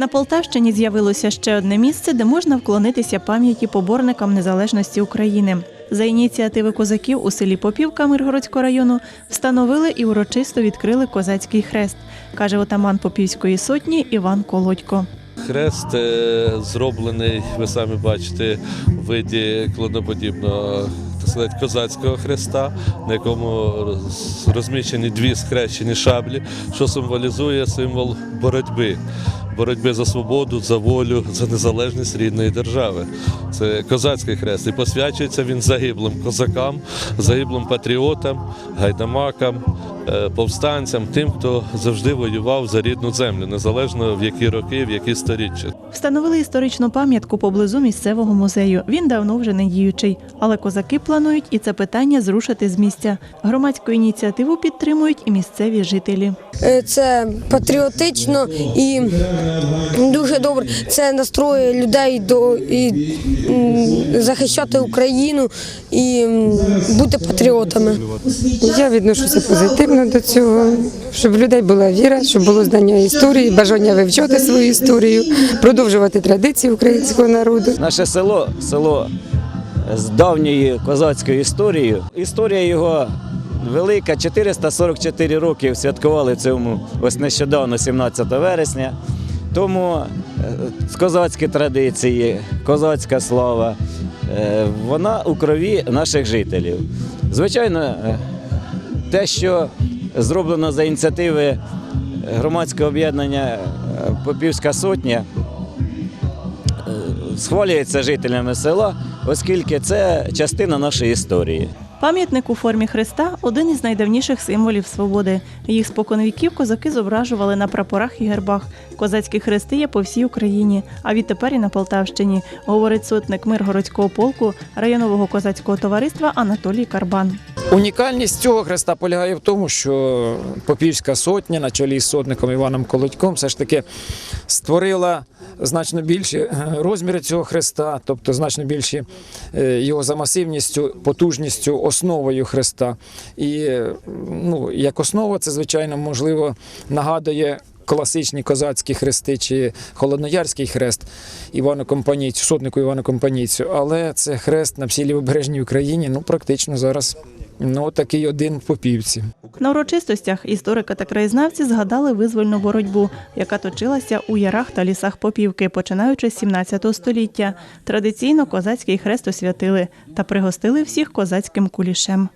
На Полтавщині з'явилося ще одне місце, де можна вклонитися пам'яті поборникам незалежності України. За ініціативи козаків у селі Попівка Миргородського району встановили і урочисто відкрили козацький хрест, каже отаман Попівської сотні Іван Колодько. Хрест е, зроблений, ви самі бачите, в виді клоноподібного сказати, козацького хреста, на якому розміщені дві скрещені шаблі, що символізує символ боротьби. Боротьби за свободу, за волю, за незалежність рідної держави. Це козацький хрест. І посвячується він загиблим козакам, загиблим патріотам, гайдамакам, повстанцям, тим, хто завжди воював за рідну землю, незалежно в які роки, в які сторіччя. Встановили історичну пам'ятку поблизу місцевого музею. Він давно вже не діючий, але козаки планують і це питання зрушити з місця. Громадську ініціативу підтримують і місцеві жителі. Е, Це патріотично і добре. Це настроює людей до і, м, захищати Україну і м, бути патріотами. Я відношуся позитивно до цього, щоб в людей була віра, щоб було знання історії, бажання вивчати свою історію, продовжувати традиції українського народу. Наше село село з давньою козацькою історією. Історія його велика. 444 роки святкували цьому ось нещодавно, 17 вересня. Тому козацькі традиції, козацька слава, е, вона у крові наших жителів. Звичайно, е, те, що зроблено за ініціативи громадського об'єднання е, Попівська сотня, схвалюється жителями села, оскільки це частина нашої історії. Пам'ятник у формі хреста один із найдавніших символів свободи. Їх споконвіків козаки зображували на прапорах і гербах. Козацькі хрести є по всій Україні, а відтепер і на Полтавщині, говорить сотник Миргородського полку районового козацького товариства Анатолій Карбан. Унікальність цього хреста полягає в тому, що Попівська сотня на чолі з сотником Іваном Колодьком все ж таки створила значно більші е, розміри цього хреста, тобто значно більші е, його за масивністю, потужністю, основою хреста. І е, ну, як основа, це звичайно можливо нагадує. Класичні козацькі хрести чи холодноярський хрест Івану Компанійцю, сотнику Івану Компанійцю, але це хрест на всій лівобережній Україні, ну практично зараз ну такий один в Попівці. На урочистостях історики та краєзнавці згадали визвольну боротьбу, яка точилася у ярах та лісах Попівки, починаючи з 17 століття. Традиційно козацький хрест освятили та пригостили всіх козацьким кулішем.